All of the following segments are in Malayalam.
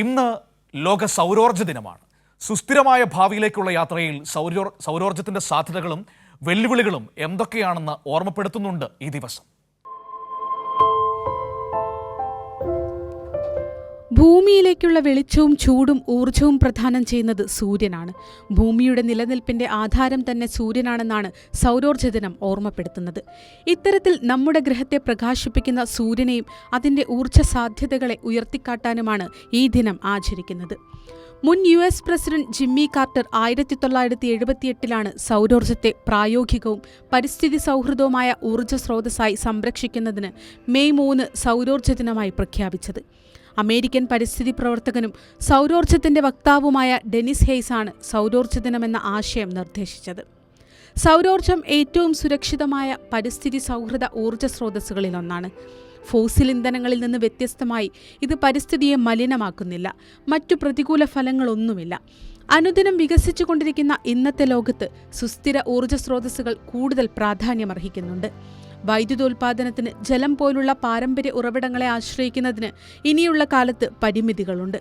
ഇന്ന് ലോക സൗരോർജ ദിനമാണ്. സുസ്ഥിരമായ ഭാവിയിലേക്കുള്ള യാത്രയിൽ സൗരോർ സൗരോർജത്തിന്റെ സാധ്യതകളും വെല്ലുവിളികളും എന്തൊക്കെയാണെന്ന് ഓർമ്മപ്പെടുത്തുന്നുണ്ട് ഈ ദിവസം. ഭൂമിയിലേക്കുള്ള വെളിച്ചവും ചൂടും ഊർജവും പ്രദാനം ചെയ്യുന്നത് സൂര്യനാണ്. ഭൂമിയുടെ നിലനിൽപ്പിന്റെ ആധാരം തന്നെ സൂര്യനാണെന്നാണ് സൗരോർജ ദിനം ഓർമ്മപ്പെടുത്തുന്നത്. ഇത്തരത്തിൽ നമ്മുടെ ഗ്രഹത്തെ പ്രകാശിപ്പിക്കുന്ന സൂര്യനെയും അതിന്റെ ഊർജ സാധ്യതകളെ ഉയർത്തിക്കാട്ടാനുമാണ് ഈ ദിനം ആചരിക്കുന്നത്. മുൻ U S president Jimmy Carter ആയിരത്തി തൊള്ളായിരത്തി എഴുപത്തിയെട്ടിലാണ് സൗരോർജത്തെ പ്രായോഗികവും പരിസ്ഥിതി സൗഹൃദവുമായ ഊർജ സ്രോതസ്സായി സംരക്ഷിക്കുന്നതിന് മെയ് മൂന്ന് സൗരോർജ ദിനമായി പ്രഖ്യാപിച്ചത്. അമേരിക്കൻ പരിസ്ഥിതി പ്രവർത്തകനും സൗരോർജത്തിന്റെ വക്താവുമായ ഡെനിസ് ഹെയ്സാണ് സൗരോർജ ദിനമെന്ന ആശയം നിർദ്ദേശിച്ചത്. സൗരോർജം ഏറ്റവും സുരക്ഷിതമായ പരിസ്ഥിതി സൗഹൃദ ഊർജ സ്രോതസ്സുകളിലൊന്നാണ്. ഫോസിൽ ഇന്ധനങ്ങളിൽ നിന്ന് വ്യത്യസ്തമായി ഇത് പരിസ്ഥിതിയെ മലിനമാക്കുന്നില്ല മറ്റു പ്രതികൂല ഫലങ്ങളൊന്നുമില്ല. അനുദിനം വികസിച്ചുകൊണ്ടിരിക്കുന്ന ഇന്നത്തെ ലോകത്ത് സുസ്ഥിര ഊർജ സ്രോതസ്സുകൾ കൂടുതൽ പ്രാധാന്യമർഹിക്കുന്നുണ്ട്. വൈദ്യുതോൽപാദനത്തിന് ജലം പോലുള്ള പാരമ്പര്യ ഉറവിടങ്ങളെ ആശ്രയിക്കുന്നതിന് ഇനിയുള്ള കാലത്ത് പരിമിതികളുണ്ട്.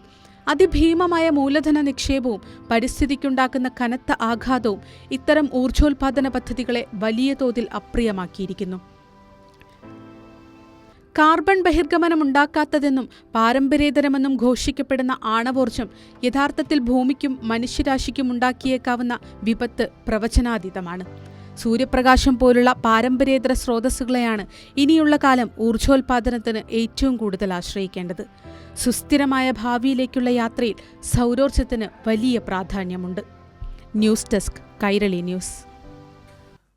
അതിഭീമമായ മൂലധന നിക്ഷേപവും പരിസ്ഥിതിക്കുണ്ടാക്കുന്ന കനത്ത ആഘാതവും ഇത്തരം ഊർജോൽപാദന പദ്ധതികളെ വലിയ തോതിൽ അപ്രിയമാക്കിയിരിക്കുന്നു. കാർബൺ ബഹിർഗമനമുണ്ടാക്കാത്തതെന്നും പാരമ്പര്യേതരമെന്നും ഘോഷിക്കപ്പെടുന്ന ആണവോർജം യഥാർത്ഥത്തിൽ ഭൂമിക്കും മനുഷ്യരാശിക്കും ഉണ്ടാക്കിയേക്കാവുന്ന വിപത്ത് പ്രവചനാതീതമാണ്. സൂര്യപ്രകാശം പോലുള്ള പാരമ്പര്യേതര സ്രോതസ്സുകളെയാണ് ഇനിയുള്ള കാലം ഊർജോൽപാദനത്തിന് ഏറ്റവും കൂടുതൽ ആശ്രയിക്കേണ്ടത്. സുസ്ഥിരമായ ഭാവിയിലേക്കുള്ള യാത്രയിൽ സൗരോർജത്തിന് വലിയ പ്രാധാന്യമുണ്ട്. News desk Kairali news.